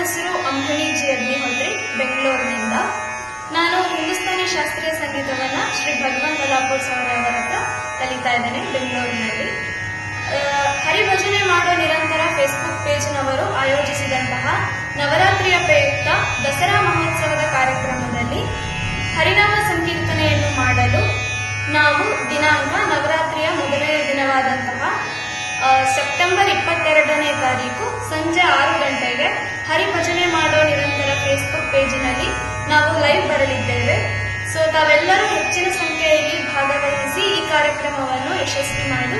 ಹೆಸರು ಅಂಕಣಿ ಜಿ ಅಗ್ನಿಹೋತ್ರಿ ಬೆಂಗಳೂರಿನಿಂದ. ನಾನು ಹಿಂದೂಸ್ತಾನಿ ಶಾಸ್ತ್ರೀಯ ಸಂಗೀತವನ್ನ ಶ್ರೀ ಭಗವಂತ ಲಾಪೂರ್ ಅವರ ಹತ್ರ ಕಲಿತಾ ಇದ್ದೇನೆ ಬೆಂಗಳೂರಿನಲ್ಲಿ. ಹರಿಭಜನೆ ಮಾಡೋ ನಿರಂತರ ಫೇಸ್ಬುಕ್ ಪೇಜ್ನವರು ಆಯೋಜಿಸಿದಂತಹ ನವರಾತ್ರಿಯ ಪ್ರಯುಕ್ತ ದಸರಾ ಮಹೋತ್ಸವದ ಕಾರ್ಯಕ್ರಮದಲ್ಲಿ ಹರಿನಾಮ ಸಂಕೀರ್ತನೆಯನ್ನು ಮಾಡಲು ನಾವು ದಿನಾಂಕ ನವರಾತ್ರಿಯ ಮೊದಲನೇ ದಿನವಾದಂತಹ ಸೆಪ್ಟೆಂಬರ್ ಇಪ್ಪತ್ತೆರಡನೇ ತಾರೀಕು ಸಂಜೆ ಆರು ಗಂಟೆ ಕಾರ್ಯಕ್ರಮವನ್ನು ಯಶಸ್ವಿ ಮಾಡಲು